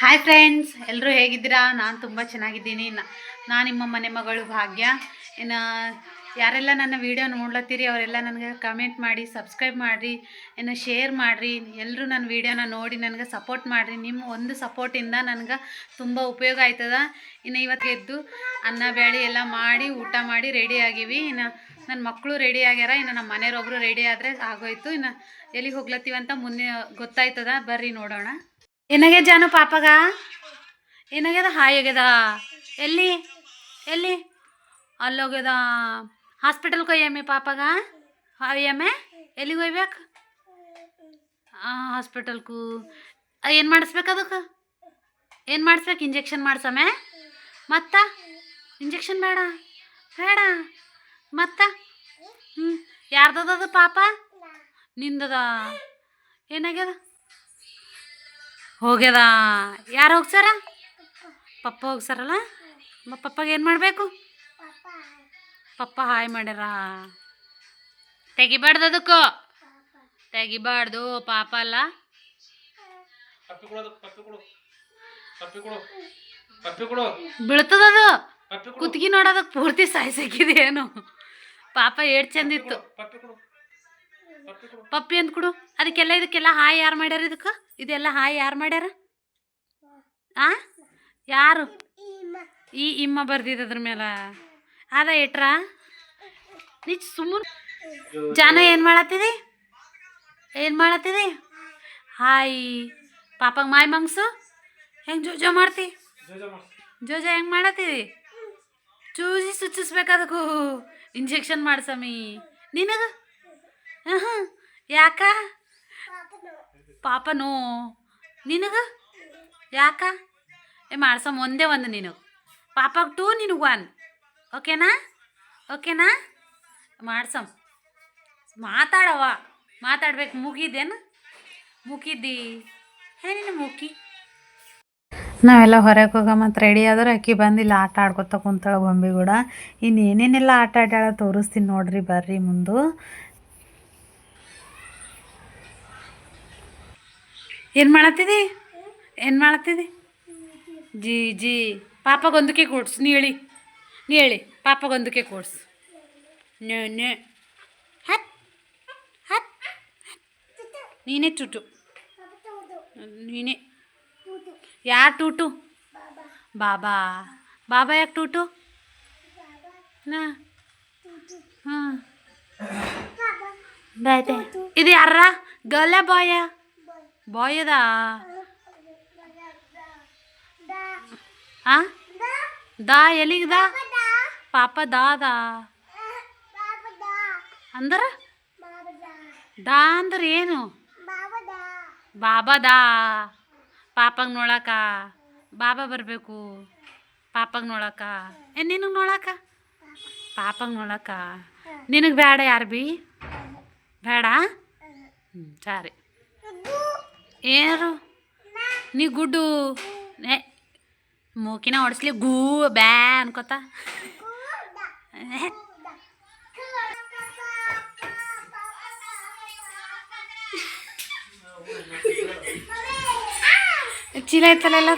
Hi friends ಎಲ್ಲರೂ ಹೇಗಿದ್ದೀರಾ? ನಾನು ತುಂಬ ಚೆನ್ನಾಗಿದ್ದೀನಿ. ನಾನು ನಿಮ್ಮ ಮನೆ ಮಗಳು ಭಾಗ್ಯ. ಇನ್ನು ಯಾರೆಲ್ಲ ನನ್ನ ವೀಡಿಯೋ ನೋಡ್ಲತ್ತೀರಿ, ಅವರೆಲ್ಲ ನನಗೆ ಕಮೆಂಟ್ ಮಾಡಿ ಸಬ್ಸ್ಕ್ರೈಬ್ ಮಾಡಿರಿ, ಇನ್ನು ಶೇರ್ ಮಾಡಿರಿ. ಎಲ್ಲರೂ ನನ್ನ ವೀಡಿಯೋನ ನೋಡಿ ನನಗೆ ಸಪೋರ್ಟ್ ಮಾಡಿರಿ. ನಿಮ್ಮ ಒಂದು ಸಪೋರ್ಟಿಂದ ನನಗೆ ತುಂಬ ಉಪಯೋಗ ಆಯ್ತದ. ಇನ್ನು ಇವತ್ತು ಎದ್ದು ಅನ್ನ ಬೇಳೆ ಎಲ್ಲ ಮಾಡಿ, ಊಟ ಮಾಡಿ ರೆಡಿ ಆಗೀವಿ. ಇನ್ನು ನನ್ನ ಮಕ್ಕಳು ರೆಡಿ ಆಗ್ಯಾರ. ಇನ್ನು ನಮ್ಮ ಮನೆಯವ್ರೊಬ್ಬರು ರೆಡಿ ಆದರೆ ಆಗೋಯ್ತು. ಇನ್ನು ಎಲ್ಲಿಗೆ ಹೋಗ್ಲತ್ತೀವಂತ ಮುಂದೆ ಗೊತ್ತಾಯ್ತದ. ಬರ್ರಿ ನೋಡೋಣ. ಏನಾಗ್ಯದ ಜಾನು ಪಾಪಗ? ಏನಾಗ್ಯದ ಹಾಯ್ ಆಗ್ಯದ ಎಲ್ಲಿ? ಎಲ್ಲಿ? ಅಲ್ಲೋಗ್ಯದ ಹಾಸ್ಪಿಟಲ್ಗೆ ಒಯ್ಯಮ್ಮೆ ಪಾಪಗ? ಹಾಯಮ್ಮೆ? ಎಲ್ಲಿಗೆ ಒಯ್ಬೇಕು ಹಾಸ್ಪಿಟಲ್ಕು. ಏನು ಮಾಡಿಸ್ಬೇಕು ಅದಕ್ಕೆ? ಏನು ಮಾಡಿಸ್ಬೇಕು? ಇಂಜೆಕ್ಷನ್ ಮಾಡ್ಸಮ್ಮೆ ಮತ್ತ? ಇಂಜೆಕ್ಷನ್ ಬೇಡ? ಬೇಡ? ಮತ್ತ? ಹ್ಞೂ ಯಾರ್ದದ ಪಾಪ? ನಿಂದದ? ಏನಾಗ್ಯದ? ಹೋಗ್ಯದ? ಯಾರು ಹೋಗ್ಸಾರ? ಪಪ್ಪ ಹೋಗ್ಸಾರಲ್ಲ? ಪಪ್ಪಗೆ ಏನು ಮಾಡಬೇಕು? ಪಪ್ಪ ಹಾಯ್ ಮಾಡ್ಯಾರ. ತೆಗಿಬಾರ್ದು ಅದಕ್ಕೂ. ತೆಗಿಬಾರ್ದು ಪಾಪ ಅಲ್ಲ. ಬೀಳ್ತದದು. ಕುತ್ಗಿ ನೋಡೋದಕ್ಕೆ ಪೂರ್ತಿ ಸಾಯ್ಸಕ್ಕಿದೆ ಏನು ಪಾಪ ಏಟ್ ಚಂದಿತ್ತು. ಪಪ್ಪಿ ಅಂತ ಕೊಡು. ಅದಕ್ಕೆಲ್ಲ ಇದಕ್ಕೆಲ್ಲ ಹಾಯ್ ಯಾರು ಮಾಡ್ಯಾರ ಇದಕ್ಕೆ? ಇದೆಲ್ಲ ಹಾಯ್ ಯಾರು ಮಾಡ್ಯಾರ? ಆ? ಯಾರು? ಈ ಇಮ್ಮ ಬರ್ದಿದ್ದು ಅದ್ರ ಮೇಲೆ ಅದ ಇಟ್ರ ನಿಜ ಸುಮ್ಮನೆ ಜಾನ ಏನು ಮಾಡತ್ತಿದಿ? ಏನು ಮಾಡತ್ತಿದಿ? ಹಾಯ್. ಪಾಪಗೆ ಮಾಯ್ ಮಂಗ್ಸು? ಹೆಂಗೆ ಜೋಜ ಮಾಡ್ತಿ? ಜೋಜ ಹೆಂಗ್ ಮಾಡತ್ತಿದಿ? ಚೂಸಿ ಸುಚ್ಚಿಸ್ಬೇಕದಕ್ಕೂ ಇಂಜೆಕ್ಷನ್ ಮಾಡ್ಸಮಿ ನಿನಗ? ಹಾಂ ಯಾಕ? ಪಾಪನೋ. ನಿನಗ? ಯಾಕ? ಏ ಮಾಡ್ಸಮ್ ಒಂದೇ ಒಂದು ನಿನಗೆ ಪಾಪಗೆ ಟೂ ನಿನಗೆ ಒನ್. ಓಕೆನಾ? ಓಕೆನಾ? ಮಾಡ್ಸಮ್ ಮಾತಾಡವ ಮಾತಾಡ್ಬೇಕು. ಮುಗಿದೇನು? ಮುಗಿದ್ದಿ ಏನಿನ ಮುಗಿ ನಾವೆಲ್ಲ ಹೊರಗೆ ಹೋಗೋ ಮತ್ತು ರೆಡಿ ಆದ್ರೆ ಅಕ್ಕಿ ಬಂದಿಲ್ಲ ಇಲ್ಲಿ ಆಟ ಆಡ್ಕೊತ ಕುಂತಾಳೆ ಗೊಂಬೆ ಕೂಡ. ಇನ್ನು ಏನೇನೆಲ್ಲ ಆಟ ಆಡ್ಯಾಳ ತೋರಿಸ್ತೀನಿ ನೋಡ್ರಿ ಬರ್ರಿ ಮುಂದು. ಏನು ಮಾಡತ್ತಿದಿ ಏನು ಮಾಡತ್ತಿದಿ ಜಿ ಜಿ. ಪಾಪಗೊಂದಕ್ಕೆ ಕೊಡ್ಸು. ನೀ ಹೇಳಿ. ನೀ ಹೇಳಿ. ಪಾಪಗೊಂದಕ್ಕೆ ಕೊಡ್ಸು. ನ ಹತ್. ಹತ್. ನೀನೇ ಟುಟು ನೀನೇ. ಯಾರು ಟೂಟು? ಬಾಬಾ. ಬಾಬಾ ಯಾಕೆ ಟೂಟು? ನಾ. ಹಾಂ. ಬಾಯ್ ಇದು ಯಾರ ಗರ್ಲ ಬಾಯ? ಬಾಯ್ ಅದ ಆ? ದಾ ಎಲ್ಲಿಗೆ ದಾ? ಪಾಪ ದಾ ಅಂದ್ರ? ದಾ ಅಂದ್ರ ಏನು? ಬಾಬಾ ದಾ ಪಾಪಂಗೆ ನೋಡಕ? ಬಾಬಾ ಬರಬೇಕು. ಪಾಪಗೆ ನೋಡಕ. ಏ, ನಿನಗೆ ನೋಡಕ? ಪಾಪಗ್ ನೋಡಕ. ನಿನಗೆ ಬೇಡ ಯಾರು ಬಿ? ಬೇಡ ಹ್ಞೂ ಸರಿ. ಏರು? ನೀ ಗುಡ್ಡು. ಏ, ಮೂಕಿನ ಹೊಡಿಸ್ಲಿ ಗೂ, ಬ್ಯಾ ಅನ್ಕೋತ. ಚೀಲ ಐತಲ್ಲ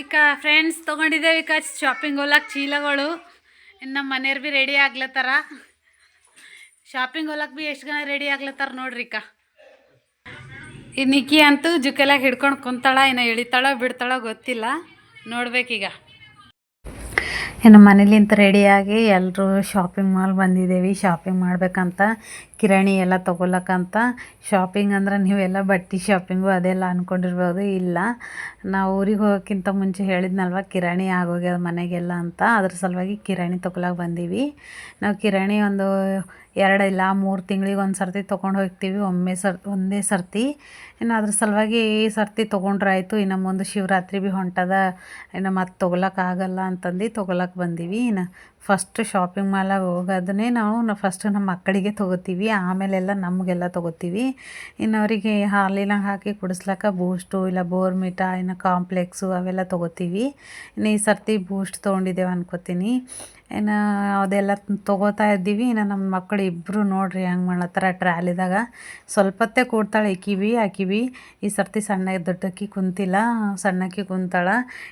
ಈಗ ಫ್ರೆಂಡ್ಸ್ ತೊಗೊಂಡಿದ್ದೇವೆ ಈಗ ಶಾಪಿಂಗ್ ಹೋಗ್ಲಕ್ಕೆ ಚೀಲಗಳು. ಇನ್ನು ನಮ್ಮ ಮನೆಯವ್ರು ಭೀ ರೆಡಿ ಆಗ್ಲತ್ತಾರ. ಶಾಪಿಂಗ್ ಹೋಗ್ಲಕ್ಕೆ ಭೀ ಎಷ್ಟು ಜನ ರೆಡಿ ಆಗ್ಲತ್ತಾರ ನೋಡ್ರಿ ಈಗ ಈ ನಿಕ್ಕಿ ಅಂತೂ ಜುಕೆಲಾಗ ಹಿಡ್ಕೊಂಡು ಕುಂತಾಳ ಏನೋ ಇಳಿತಾಳ ಬಿಡ್ತಾಳೋ ಗೊತ್ತಿಲ್ಲ. ನೋಡ್ಬೇಕೀಗ. ಇನ್ನು ಮನೇಲಿಂತ ರೆಡಿಯಾಗಿ ಎಲ್ಲರೂ ಶಾಪಿಂಗ್ ಮಾಲ್ ಬಂದಿದ್ದೀವಿ ಶಾಪಿಂಗ್ ಮಾಡ್ಬೇಕಂತ. ಕಿರಾಣಿ ಎಲ್ಲ ತೊಗೊಳಕ್ಕಂತ ಶಾಪಿಂಗ್ ಅಂದ್ರೆ ನೀವೆಲ್ಲ ಬಟ್ಟೆ ಶಾಪಿಂಗು ಅದೆಲ್ಲ ಅಂದ್ಕೊಂಡಿರ್ಬೋದು ಇಲ್ಲ, ನಾವು ಊರಿಗೆ ಹೋಗೋಕ್ಕಿಂತ ಮುಂಚೆ ಹೇಳಿದ್ನಲ್ವ, ಕಿರಾಣಿ ಆಗೋಗ್ಯದ ಮನೆಗೆಲ್ಲ ಅಂತ. ಅದ್ರ ಸಲುವಾಗಿ ಕಿರಾಣಿ ತೊಗೊಳಕ್ಕೆ ಬಂದೀವಿ. ನಾವು ಕಿರಾಣಿ ಒಂದು ಎರಡು ಇಲ್ಲ ಮೂರು ತಿಂಗಳಿಗೆ ಒಂದು ಸರ್ತಿ ತೊಗೊಂಡು ಹೋಗ್ತೀವಿ, ಒಮ್ಮೆ ಸರ್, ಒಂದೇ ಸರ್ತಿ. ಇನ್ನು ಅದ್ರ ಸಲುವಾಗಿ ಈ ಸರ್ತಿ ತೊಗೊಂಡ್ರಾಯ್ತು ಇನ್ನು ಮುಂದೆ ಶಿವರಾತ್ರಿ ಭೀ ಹೊಂಟದ, ಇನ್ನು ಮತ್ತೆ ತೊಗೊಳಕ್ಕಾಗಲ್ಲ ಅಂತಂದು ತೊಗೊಳಕ್ಕೆ ಬಂದೀವಿ. ಇನ್ನು ಫಸ್ಟ್ ಶಾಪಿಂಗ್ ಮಾಲಾಗ ಹೋಗೋದನ್ನೇ ನಾವು ನಾವು ಫಸ್ಟ್ ನಮ್ಮ ಮಕ್ಕಳಿಗೆ ತೊಗೋತೀವಿ. ಆಮೇಲೆಲ್ಲ ನಮಗೆಲ್ಲ ತೊಗೋತೀವಿ. ಇನ್ನು ಅವರಿಗೆ ಹಾಲಿನ ಹಾಕಿ ಕುಡಿಸ್ಲಕ್ಕ ಬೂಸ್ಟು ಇಲ್ಲ ಬೋರ್ಮಿಟಾ ಇನ್ನು ಕಾಂಪ್ಲೆಕ್ಸು ಅವೆಲ್ಲ ತೊಗೋತೀವಿ. ಇನ್ನು ಈ ಸರ್ತಿ ಬೂಸ್ಟ್ ತೊಗೊಂಡಿದ್ದೇವೆ ಅನ್ಕೋತೀನಿ. ಇನ್ನು ಅದೆಲ್ಲ ತೊಗೋತಾ ಇದ್ದೀವಿ. ಇನ್ನು ನಮ್ಮ ಮಕ್ಕಳು ಇಬ್ಬರು ನೋಡ್ರಿ ಹೆಂಗೆ ಮಾಡತ್ತಾರ ಟ್ರಾಲಿದಾಗ. ಸ್ವಲ್ಪತ್ತೆ ಕೂಡ್ತಾಳೆ ಕೂಡ್ತಾಳೆ ಆ ಆಕಿವಿ ಈ ಸರ್ತಿ ಸಣ್ಣ ದೊಡ್ಡಕ್ಕಿ ಕುಂತಿಲ್ಲ, ಸಣ್ಣಕ್ಕಿ ಕುಂತಾಳ.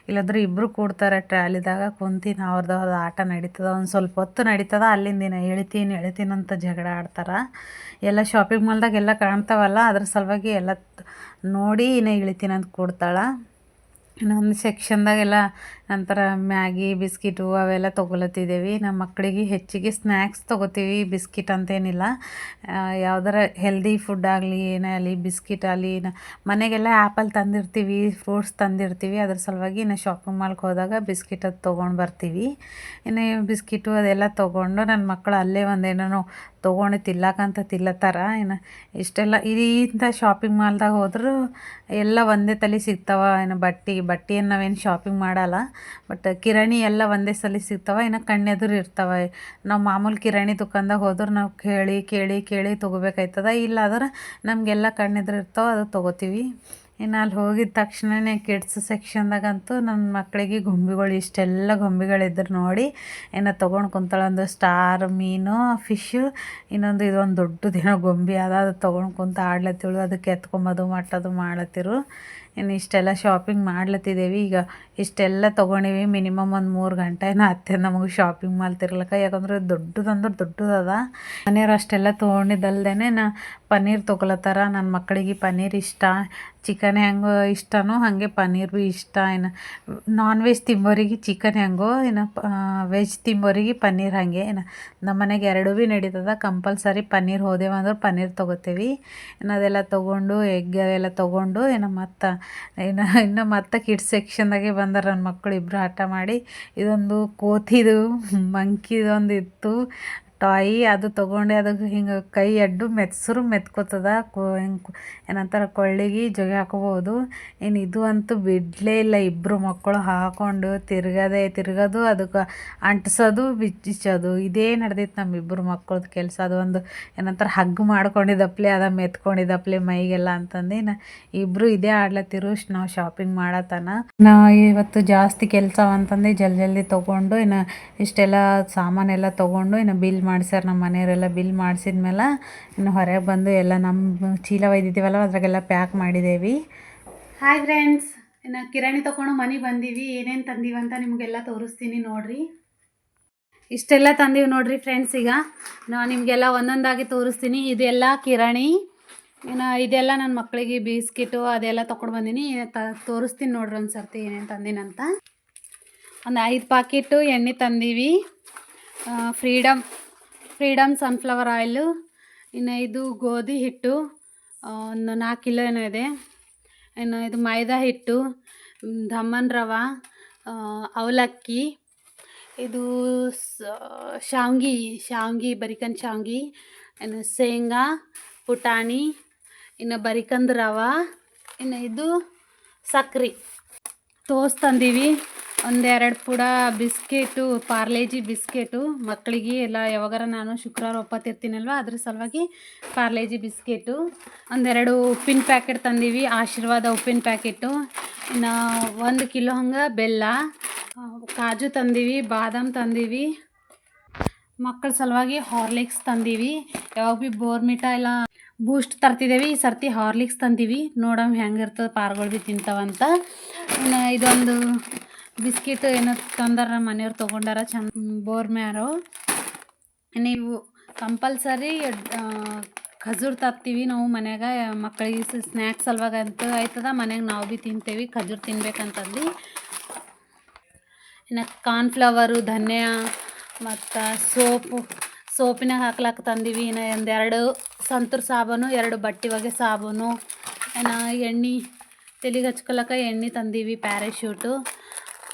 ಇಲ್ಲಾಂದ್ರೆ ಇಬ್ಬರು ಕೂಡ್ತಾರೆ ಟ್ರಾಲಿದಾಗ ಕುಂತೀನಿ ಅವ್ರದ್ದು ಆಟ ನಡೀತದ. ಒಂದು ಸ್ವಲ್ಪ ಹೊತ್ತು ನಡೀತದ ಅಲ್ಲಿಂದ ದಿನ ಎಳಿತೀನಿ ಎಳಿತೀನಿ ಅಂತ ಜಗಳ ಆಡ್ತಾರೆ. ಎಲ್ಲ ಶಾಪಿಂಗ್ ಮಾಲ್ದಾಗ ಎಲ್ಲ ಕಾಣ್ತಾವಲ್ಲ, ಅದ್ರ ಸಲುವಾಗಿ ಎಲ್ಲ ನೋಡಿ ಇನ್ನು ಇಳಿತೀನಿ ಅಂತ ಕೂಡ್ತಾಳೆ. ಇನ್ನೊಂದು ಸೆಕ್ಷನ್ದಾಗೆಲ್ಲ ನಂತರ ಮ್ಯಾಗಿ, ಬಿಸ್ಕಿಟು ಅವೆಲ್ಲ ತೊಗೊಳತ್ತಿದ್ದೇವೆ ನಮ್ಮ ಮಕ್ಕಳಿಗೆ ಹೆಚ್ಚಿಗೆ ಸ್ನ್ಯಾಕ್ಸ್ ತೊಗೋತೀವಿ, ಬಿಸ್ಕಿಟ್ ಅಂತೇನಿಲ್ಲ. ಯಾವ್ದಾರ ಹೆಲ್ದಿ ಫುಡ್ ಆಗಲಿ ಏನೇ ಆಗಲಿ ಬಿಸ್ಕಿಟ್ ಆಗಲಿ ಮನೆಗೆಲ್ಲ ಆ್ಯಪಲ್ ತಂದಿರ್ತೀವಿ ಫ್ರೂಟ್ಸ್ ತಂದಿರ್ತೀವಿ. ಅದ್ರ ಸಲುವಾಗಿ ಇನ್ನು ಶಾಪಿಂಗ್ ಮಾಲ್ಗೆ ಹೋದಾಗ ಬಿಸ್ಕಿಟ್ ಅದು ತೊಗೊಂಡು ಬರ್ತೀವಿ. ಇನ್ನು ಬಿಸ್ಕಿಟು ಅದೆಲ್ಲ ತೊಗೊಂಡು ನನ್ನ ಮಕ್ಕಳು ಅಲ್ಲೇ ಒಂದೇನೋ ತೊಗೊಂಡು ತಿಲ್ಲಕಂತ ತಿಲ್ಲತ್ತಾರ. ಇನ್ನು ಇಷ್ಟೆಲ್ಲ ಇಂಥ ಶಾಪಿಂಗ್ ಮಾಲ್ದಾಗ ಹೋದರೂ ಎಲ್ಲ ಒಂದೇ ತಲೆ ಸಿಗ್ತಾವ. ಏನು ಬಟ್ಟೆ, ಬಟ್ಟೆಯನ್ನು ನಾವೇನು ಶಾಪಿಂಗ್ ಮಾಡಲ್ಲ. ಬಟ್ ಕಿರಾಣಿ ಎಲ್ಲ ಒಂದೇ ಸಲ ಸಿಗ್ತಾವ, ಇನ್ನು ಕಣ್ಣೆದುರು ಇರ್ತಾವೆ. ನಾವು ಮಾಮೂಲಿ ಕಿರಾಣಿ ದುಕಾನ್ದಾಗ ಹೋದ್ರೆ ನಾವು ಕೇಳಿ ಕೇಳಿ ಕೇಳಿ ತೊಗೋಬೇಕಾಯ್ತದ. ಇಲ್ಲಾದ್ರೆ ನಮಗೆಲ್ಲ ಕಣ್ಣೆದುರು ಇರ್ತಾವೆ, ಅದು ತೊಗೋತೀವಿ. ಇನ್ನು ಅಲ್ಲಿ ಹೋಗಿದ ತಕ್ಷಣವೇ ಕಿಡ್ಸ್ ಸೆಕ್ಷನ್ದಾಗಂತೂ ನನ್ನ ಮಕ್ಕಳಿಗೆ ಗೊಂಬೆಗಳು, ಇಷ್ಟೆಲ್ಲ ಗೊಂಬೆಗಳಿದ್ರು ನೋಡಿ ಏನ ತೊಗೊಂಡು ಕುಂತಾಳೆ. ಒಂದು ಸ್ಟಾರ್ ಮೀನು ಫಿಶ್ಶು ಇನ್ನೊಂದು ಇದೊಂದು ದೊಡ್ಡದೇನೋ ಗೊಂಬೆ ಅದ, ಅದು ತೊಗೊಂಡು ಕುಂತ ಆಡ್ಲತ್ತಿಳು ಅದಕ್ಕೆ ಎತ್ಕೊಂಬೋದು, ಮಟ್ಟದು ಮಾಡ್ಲತ್ತಿರು. ಇನ್ನು ಇಷ್ಟೆಲ್ಲ ಶಾಪಿಂಗ್ ಮಾಡ್ಲತ್ತಿದ್ದೇವೆ ಈಗ ಇಷ್ಟೆಲ್ಲ ತೊಗೊಂಡಿವಿ. ಮಿನಿಮಮ್ ಒಂದು ಮೂರು ಗಂಟೆ ಏನೋ ಅತ್ತೆ ನಮಗೆ ಶಾಪಿಂಗ್ ಮಾಡ್ತಿರ್ಲಕ್ಕ ಯಾಕಂದ್ರೆ ದೊಡ್ಡದಂದ್ರೆ ದೊಡ್ಡದದ. ಮನೆಯವ್ರು ಅಷ್ಟೆಲ್ಲ ತೊಗೊಂಡಿದ್ದಲ್ದೇ ನಾ ಪನ್ನೀರ್ ತೊಗೊಳತ್ತಾರ. ನನ್ನ ಮಕ್ಕಳಿಗೆ ಪನ್ನೀರ್ ಇಷ್ಟ. ಚಿಕನ್ ಹೆಂಗೋ ಇಷ್ಟನೋ ಹಾಗೆ ಪನ್ನೀರ್ ಭೀ ಇಷ್ಟ. ಇನ್ನು ನಾನ್ ವೆಜ್ ತಿಂಬೋರಿಗೆ ಚಿಕನ್ ಹೆಂಗೋ, ಇನ್ನು ವೆಜ್ ತಿಂಬೋರಿಗೆ ಪನ್ನೀರ್ ಹಾಗೆ. ಇನ್ನು ನಮ್ಮ ಮನೆಗೆ ಎರಡೂ ಭೀ ನಡೀತದ. ಕಂಪಲ್ಸರಿ ಪನ್ನೀರ್ ಹೋದೆವು ಅಂದ್ರೆ ಪನ್ನೀರ್ ತೊಗೋತೀವಿ. ಇನ್ನು ಅದೆಲ್ಲ ತೊಗೊಂಡು, ಎಗ್ ಅವೆಲ್ಲ ತೊಗೊಂಡು ಏನು ಮತ್ತು ಇನ್ನು ಇನ್ನು ಮತ್ತೆ ಕಿಡ್ಸ್ ಸೆಕ್ಷನ್ದಾಗೆ ಬಂದಾರ ನನ್ನ ಮಕ್ಕಳು ಇಬ್ಬರು ಆಟ ಮಾಡಿ. ಇದೊಂದು ಕೋತಿದು ಮಂಕಿದೊಂದು ಇತ್ತು ಟಾಯಿ ಅದು ತೊಗೊಂಡೆ ಅದಕ್ಕೆ ಹಿಂಗೆ ಕೈ ಅಡ್ಡು ಮೆತ್ಸರು ಮೆತ್ಕೋತದ, ಕೊ ಹಿಂಗೆ ಏನಂತಾರೆ ಕೊಳ್ಳಿಗೆ ಜೊಗೆ ಹಾಕೋಬೋದು ಇನ್ನು ಇದು ಅಂತೂ ಬಿಡಲೇ ಇಲ್ಲ ಇಬ್ಬರು ಮಕ್ಕಳು ಹಾಕೊಂಡು ತಿರ್ಗದೆ, ತಿರ್ಗೋದು ಅದಕ್ಕೆ ಅಂಟಿಸೋದು ಬಿಚ್ಚಿಸೋದು ಇದೇ ನಡೆದಿತ್ತು ನಮ್ಮ ಇಬ್ಬರು ಮಕ್ಕಳದ್ದು ಕೆಲಸ. ಅದು ಒಂದು ಏನಂತಾರೆ ಹಗ್ಗು ಮಾಡ್ಕೊಂಡಿದ್ದಪ್ಲೆ ಅದ ಮೆತ್ಕೊಂಡಿದ್ದಪ್ಲೆ ಮೈಗೆಲ್ಲ ಅಂತಂದು ನಾ ಇಬ್ಬರು ಇದೇ ಆಡ್ಲತ್ತಿರು ನಾವು ಶಾಪಿಂಗ್ ಮಾಡತ್ತಾನ ನಾ ಇವತ್ತು ಜಾಸ್ತಿ ಕೆಲಸ ಅಂತಂದು ಜಲ್ದಿ ಜಲ್ದಿ ತೊಗೊಂಡು ಇನ್ನು ಇಷ್ಟೆಲ್ಲ ಸಾಮಾನೆಲ್ಲ ತೊಗೊಂಡು ಇನ್ನು ಬಿಲ್ ಮಾಡ್ಸ್ಯಾರ ನಮ್ಮ ಮನೆಯವರೆಲ್ಲ ಬಿಲ್ ಮಾಡಿಸಿದ್ಮೇಲೆ ಇನ್ನು ಹೊರಗೆ ಬಂದು ಎಲ್ಲ ನಮ್ಮ ಚೀಲ ಒಯ್ದಿದ್ದೀವಲ್ಲ, ಅದ್ರಾಗೆಲ್ಲ ಪ್ಯಾಕ್ ಮಾಡಿದ್ದೇವೆ ಹಾಯ್ ಫ್ರೆಂಡ್ಸ್ ಇನ್ನು ಕಿರಾಣಿ ತೊಗೊಂಡು ಮನೆಗೆ ಬಂದೀವಿ. ಏನೇನು ತಂದೀವಿ ಅಂತ ನಿಮಗೆಲ್ಲ ತೋರಿಸ್ತೀನಿ ನೋಡಿರಿ. ಇಷ್ಟೆಲ್ಲ ತಂದೀವಿ ನೋಡಿರಿ ಫ್ರೆಂಡ್ಸ್ ಈಗ ನಾನು ನಿಮಗೆಲ್ಲ ಒಂದೊಂದಾಗಿ ತೋರಿಸ್ತೀನಿ. ಇದೆಲ್ಲ ಕಿರಾಣಿ, ಇನ್ನು ಇದೆಲ್ಲ ನನ್ನ ಮಕ್ಕಳಿಗೆ ಬಿಸ್ಕಿಟು ಅದೆಲ್ಲ ತೊಗೊಂಡು ಬಂದೀನಿ. ತೋರಿಸ್ತೀನಿ ನೋಡ್ರಿ ಒಂದು ಸರ್ತಿ ಏನೇನು ತಂದೀನಂತ ಒಂದು ಐದು ಪಾಕಿಟ್ಟು ಎಣ್ಣೆ ತಂದೀವಿ. ಫ್ರೀಡಮ್ ಫ್ರೀಡಮ್ ಸನ್ಫ್ಲವರ್ ಆಯಿಲು, ಇನ್ನು ಇದು ಗೋಧಿ ಹಿಟ್ಟು ಒಂದು ನಾಲ್ಕು ಕಿಲೋ ಏನೋ ಇದೆ. ಇನ್ನು ಇದು ಮೈದಾ ಹಿಟ್ಟು, ಧಮ್ಮನ್ ರವೆ ಅವಲಕ್ಕಿ, ಇದು ಶಾವ್ಗಿ ಶಾವ್ಗಿ, ಬರಿಕನ್ ಶಾವ್ಗಿ, ಇನ್ನು ಶೇಂಗಾ, ಪುಟಾಣಿ, ಇನ್ನು ಬರಿಕಂದ್ ರವೆ, ಇನ್ನು ಇದು ಸಕ್ರೆ. ತೋಸ್ತಂದೀವಿ ತಂದೀವಿ. ಒಂದೆರಡು ಪುಡ ಬಿಸ್ಕೆಟು, ಪಾರ್ಲೇಜಿ ಬಿಸ್ಕೆಟು. ಮಕ್ಕಳಿಗೆ ಎಲ್ಲ ಯಾವಾಗಾರ ನಾನು ಶುಕ್ರವಾರ ಒಪ್ಪತ್ತಿರ್ತೀನಲ್ವ ಅದ್ರ ಸಲುವಾಗಿ ಪಾರ್ಲೇಜಿ ಬಿಸ್ಕೆಟು. ಒಂದೆರಡು ಉಪ್ಪಿನ ಪ್ಯಾಕೆಟ್ ತಂದೀವಿ, ಆಶೀರ್ವಾದ ಉಪ್ಪಿನ ಪ್ಯಾಕೆಟು. ಇನ್ನು ಒಂದು ಕಿಲೋ ಹಂಗೆ ಬೆಲ್ಲ. ಕಾಜು ತಂದೀವಿ, ಬಾದಾಮ್ ತಂದೀವಿ. ಮಕ್ಕಳ ಸಲುವಾಗಿ ಹಾರ್ಲಿಕ್ಸ್ ತಂದೀವಿ. ಯಾವಾಗ ಭೀ ಬೋರ್ಮಿಟಾ ಇಲ್ಲ ಬೂಸ್ಟ್ ತರ್ತಿದ್ದೇವೆ ಈ ಸರ್ತಿ ಹಾರ್ಲಿಕ್ಸ್ ತಂದೀವಿ. ನೋಡಮ್ ಹೆಂಗಿರ್ತದೆ, ಪಾರ್ಗಳು ಭೀ ತಿಂತಾವಂತ. ಇನ್ನು ಇದೊಂದು ಬಿಸ್ಕಿಟ್ ಏನೋ ತಂದಾರ ಮನೆಯವ್ರು ತೊಗೊಂಡಾರ, ಚಂದ ಬೋರ್ಮ್ಯಾರು ನೀವು ಕಂಪಲ್ಸರಿ ಖಜೂರ್ ತರ್ತೀವಿ ನಾವು ಮನೆಯಾಗ, ಮಕ್ಕಳಿಗೆ ಸ್ನ್ಯಾಕ್ಸ್ ಅಲ್ವಾಗ ಅಂತ ಆಯ್ತದ ಮನೆಗೆ ನಾವು ಭೀ ತಿಂತೇವೆ, ಖಜೂರ್ ತಿನ್ಬೇಕಂತಂದು ಇನ್ನು ಕಾರ್ನ್ಫ್ಲವರು, ಧನ್ಯ, ಮತ್ತು ಸೋಪು ಸೋಪಿನಾಗ ಹಾಕ್ಲಾಕ ತಂದೀವಿ. ಇನ್ನು ಒಂದೆರಡು ಸಂತೂರ್ ಸಾಬೂನು, ಎರಡು ಬಟ್ಟೆ ಒಗೆ ಸಾಬೂನು, ಇನ್ನು ಎಣ್ಣೆ, ತಲೆಗೆ ಹಚ್ಕೊಳಕ ಎಣ್ಣೆ ತಂದೀವಿ, ಪ್ಯಾರಾಶೂಟು.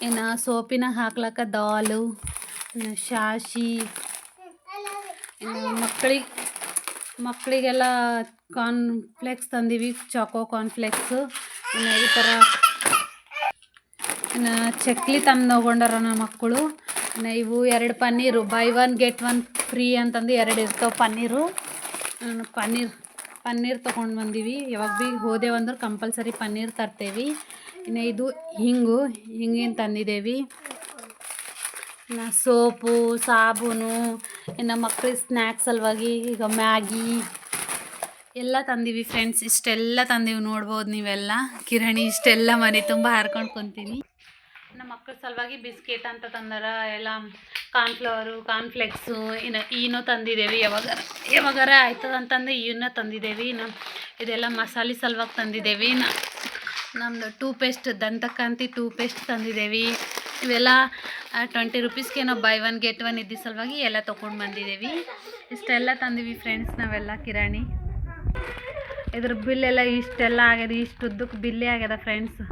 ಇನ್ನು ಸೋಪಿನ ಹಾಕ್ಲಕ್ಕ ದಾಲು ಶಾಶಿ, ಇನ್ನು ಮಕ್ಕಳಿಗೆ ಮಕ್ಕಳಿಗೆಲ್ಲ ಕಾರ್ನ್ಫ್ಲೆಕ್ಸ್ ತಂದೀವಿ ಚಾಕೋ ಕಾರ್ನ್ಫ್ಲೆಕ್ಸು ಇನ್ನು ಈ ಥರ ಇನ್ನು ಚಕ್ಲಿ ತಂದು ತಗೊಂಡಾರ ನಮ್ಮ ಮಕ್ಕಳು. ಇನ್ನು ಇವು ಎರಡು paneer buy one get one free ಅಂತಂದು ಎರಡು ಇರ್ತಾವೆ ಪನ್ನೀರು. ನಾನು ಪನ್ನೀರ್ ಪನ್ನೀರ್ ತೊಗೊಂಡು ಬಂದೀವಿ. ಯಾವಾಗ ಭೀ ಹೋದೆವು ಅಂದ್ರೆ ಕಂಪಲ್ಸರಿ ಪನ್ನೀರ್ ತರ್ತೇವೆ. ಇನ್ನು ಇದು ಹಿಂಗು, ಹಿಂಗೇನು ತಂದಿದ್ದೇವೆ ಇನ್ನು ಸೋಪು, ಸಾಬೂನು, ಇನ್ನು ಮಕ್ಳಿಗೆ ಸ್ನ್ಯಾಕ್ಸ್ ಸಲುವಾಗಿ ಈಗ ಮ್ಯಾಗಿ ಎಲ್ಲ ತಂದೀವಿ ಫ್ರೆಂಡ್ಸ್ ಇಷ್ಟೆಲ್ಲ ತಂದೀವಿ ನೋಡ್ಬೋದು ನೀವೆಲ್ಲ. ಕಿರಾಣಿ ಇಷ್ಟೆಲ್ಲ ಮನೆ ತುಂಬ ಹಾರ್ಕೊಂಡು ಕುಂತೀನಿ. ನಮ್ಮ ಮಕ್ಕಳ ಸಲುವಾಗಿ ಬಿಸ್ಕೆಟ್ ಅಂತ ತಂದಾರ, ಎಲ್ಲ ಕಾರ್ನ್ಫ್ಲವರು ಕಾರ್ನ್ಫ್ಲೆಕ್ಸು ಇನ್ನು ಈನೋ ತಂದಿದ್ದೇವೆ ಯಾವಾಗಾರ ಯಾವಾಗಾರ ಆಯ್ತದಂತಂದು ಈನೋ ತಂದಿದ್ದೇವೆ ಇನ್ನು ಇದೆಲ್ಲ ಮಸಾಲೆ ಸಲುವಾಗಿ ತಂದಿದ್ದೇವೆ ಇನ್ನು ನಮ್ಮದು toothpaste Dantkanti toothpaste ತಂದಿದ್ದೇವೆ. ಇವೆಲ್ಲ ಟ್ವೆಂಟಿ ರುಪೀಸ್ಗೇನೋ ಬೈ ಒನ್ ಗೆಟ್ ಒನ್ ಇದ್ದ ಸಲುವಾಗಿ ಎಲ್ಲ ತೊಗೊಂಡು ಬಂದಿದ್ದೇವೆ. ಇಷ್ಟೆಲ್ಲ ತಂದೀವಿ ಫ್ರೆಂಡ್ಸ್ ನಾವೆಲ್ಲ, ಕಿರಾಣಿ. ಇದ್ರ ಬಿಲ್ ಎಲ್ಲ ಇಷ್ಟೆಲ್ಲ ಆಗ್ಯದ ಇಷ್ಟು ಉದ್ದಕ್ಕೆ ಬಿಲ್ಲೇ ಆಗ್ಯದ ಫ್ರೆಂಡ್ಸ್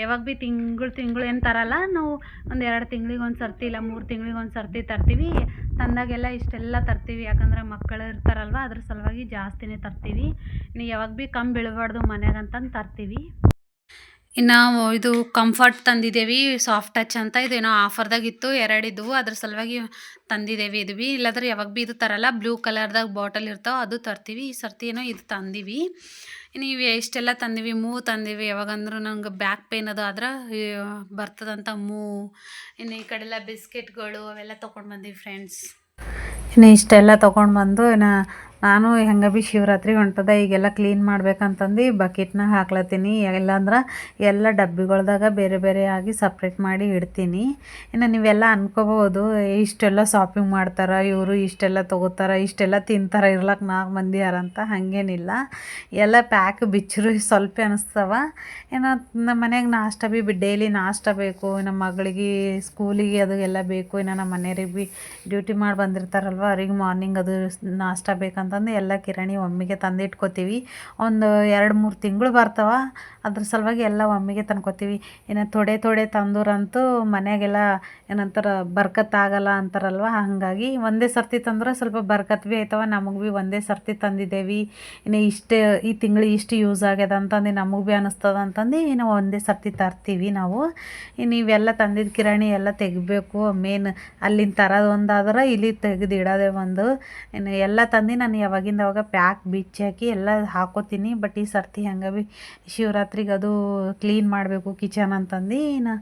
ಯಾವಾಗ ಭೀ ತಿಂಗಳು ತಿಂಗಳು ಏನು ತರಲ್ಲ, ನಾವು ಒಂದು ಎರಡು ತಿಂಗಳಿಗೆ ಒಂದು ಸರ್ತಿ ಇಲ್ಲ ಮೂರು ತಿಂಗಳಿಗೆ ಒಂದು ಸರ್ತಿ ತರ್ತೀವಿ. ತಂದಾಗೆಲ್ಲ ಇಷ್ಟೆಲ್ಲ ತರ್ತೀವಿ, ಯಾಕಂದ್ರೆ ಮಕ್ಕಳು ಇರ್ತಾರಲ್ವ, ಅದ್ರ ಸಲುವಾಗಿ ಜಾಸ್ತಿನೇ ತರ್ತೀವಿ. ನೀವು ಯಾವಾಗ ಭೀ ಕಮ್ಮಿ ಬೀಳಬಾರ್ದು ಮನ್ಯಾಗ ಅಂತಂದು ತರ್ತೀವಿ. ಇನ್ನು ಇದು ಕಂಫರ್ಟ್ ತಂದಿದ್ದೇವೆ ಸಾಫ್ಟ್ ಟಚ್ ಅಂತ ಇದೇನೋ ಆಫರ್ದಾಗ ಇತ್ತು ಎರಡಿದ್ದವು ಅದ್ರ ಸಲುವಾಗಿ ತಂದಿದ್ದೇವೆ ಇದು ಭೀ ಇಲ್ಲಾಂದ್ರೆ ಯಾವಾಗ ಭೀ ಇದು ತರಲ್ಲ ಬ್ಲೂ ಕಲರ್ದಾಗ ಬಾಟಲ್ ಇರ್ತಾವೆ, ಅದು ತರ್ತೀವಿ. ಈ ಸರ್ತಿ ಏನೋ ಇದು ತಂದೀವಿ. ಇನ್ನು ಇವು ಎಷ್ಟೆಲ್ಲ ತಂದೀವಿ? ಮೂವ್ ತಂದೀವಿ. ಯಾವಾಗಂದ್ರೂ ನಂಗೆ ಬ್ಯಾಕ್ ಪೇನ್ ಅದು ಆದ್ರೆ ಬರ್ತದಂತ ಮೂ, ಇನ್ನು ಈ ಕಡೆಲ್ಲ ಬಿಸ್ಕೆಟ್ಗಳು ಅವೆಲ್ಲ ತೊಗೊಂಡು ಬಂದೀವಿ ಫ್ರೆಂಡ್ಸ್ ಇನ್ನು ಇಷ್ಟೆಲ್ಲ ತೊಗೊಂಡು ಬಂದು ಇನ್ನು ನಾನು ಹೆಂಗೆ ಭೀ ಶಿವರಾತ್ರಿ ಹೊಂಟದ, ಈಗೆಲ್ಲ ಕ್ಲೀನ್ ಮಾಡ್ಬೇಕಂತಂದು ಬಕೆಟ್ನಾಗ ಹಾಕ್ಲತ್ತೀನಿ. ಇಲ್ಲಾಂದ್ರೆ ಎಲ್ಲ ಡಬ್ಬಿಗಳ್ದಾಗ ಬೇರೆ ಬೇರೆ ಆಗಿ ಸಪ್ರೇಟ್ ಮಾಡಿ ಇಡ್ತೀನಿ. ಇನ್ನು ನೀವೆಲ್ಲ ಅನ್ಕೋಬೋದು ಇಷ್ಟೆಲ್ಲ ಶಾಪಿಂಗ್ ಮಾಡ್ತಾರೆ, ಇವರು ಇಷ್ಟೆಲ್ಲ ತೊಗೋತಾರೆ, ಇಷ್ಟೆಲ್ಲ ತಿಂತಾರೆ ಇರ್ಲಕ್ಕ ನಾಲ್ಕು ಮಂದಿ ಯಾರಂತ ಹಾಗೇನಿಲ್ಲ. ಎಲ್ಲ ಪ್ಯಾಕ್ ಬಿಚ್ಚರು ಸ್ವಲ್ಪ ಅನಿಸ್ತವ. ಏನೋ ನಮ್ಮ ಮನೆಗೆ ನಾಷ್ಟ ಭೀ ಡೈಲಿ ನಾಷ್ಟ ಬೇಕು ನಮ್ಮ ಮಗಳಿಗೆ ಸ್ಕೂಲಿಗೆ ಅದು ಎಲ್ಲ ಬೇಕು, ಇನ್ನು ನಮ್ಮ ಮನೆಯವ್ರಿಗೆ ಭೀ ಡ್ಯೂಟಿ ಮಾಡಿ ಬಂದಿರ್ತಾರಲ್ವ, ಅವ್ರಿಗೆ ಮಾರ್ನಿಂಗ್ ಅದು ನಾಷ್ಟ ಬೇಕಂತಂದು ಎಲ್ಲ ಕಿರಾಣಿ ಒಮ್ಮೆಗೆ ತಂದಿಟ್ಕೋತೀವಿ. ಒಂದು ಎರಡು ಮೂರು ತಿಂಗಳು ಬರ್ತಾವ. ಅದ್ರ ಸಲುವಾಗಿ ಎಲ್ಲ ಒಮ್ಮೆಗೆ ತಂದ್ಕೊತೀವಿ. ಇನ್ನು ಥೊಡೆ ಥೊಡೆ ತಂದೂರಂತೂ ಮನೆಯಾಗೆಲ್ಲ ಏನಂತಾರೆ ಬರ್ಕತ್ ಆಗಲ್ಲ ಅಂತಾರಲ್ವ? ಹಾಗಾಗಿ ಒಂದೇ ಸರ್ತಿ ತಂದ್ರೆ ಸ್ವಲ್ಪ ಬರ್ಕತ್ ಭೀ ಆಯ್ತವ ನಮಗೆ ಭೀ ಒಂದೇ ಸರ್ತಿ ತಂದಿದ್ದೇವೆ. ಇನ್ನು ಇಷ್ಟೇ ಈ ತಿಂಗಳು ಇಷ್ಟು ಯೂಸ್ ಆಗ್ಯದ ಅಂತಂದು, ನಮಗೆ ಭೀ ಅನ್ನಿಸ್ತದ ಅಂತಂದು ಇನ್ನು ಒಂದೇ ಸರ್ತಿ ತರ್ತೀವಿ ನಾವು. ಇನ್ನು ಇವೆಲ್ಲ ತಂದಿದ್ದ ಕಿರಾಣಿ ಎಲ್ಲ ತೆಗಿಬೇಕು, ಮೇನ್ ಅಲ್ಲಿಂದ ತರೋದು ಒಂದಾದ್ರೆ ಇಲ್ಲಿ ತೆಗೆದು ಒಂದು. ಇನ್ನು ಎಲ್ಲ ತಂದು ನಾನು ಯಾವಾಗಿಂದ ಅವಾಗ ಪ್ಯಾಕ್ ಬಿಚ್ಚಿ ಹಾಕಿ ಎಲ್ಲ ಹಾಕೋತೀನಿ, ಬಟ್ ಈ ಸರ್ತಿ ಹಂಗೆ ಭೀ ಶಿವರಾತ್ರಿಗೆ ಅದು ಕ್ಲೀನ್ ಮಾಡಬೇಕು ಕಿಚನ್ ಅಂತಂದು. ನಾ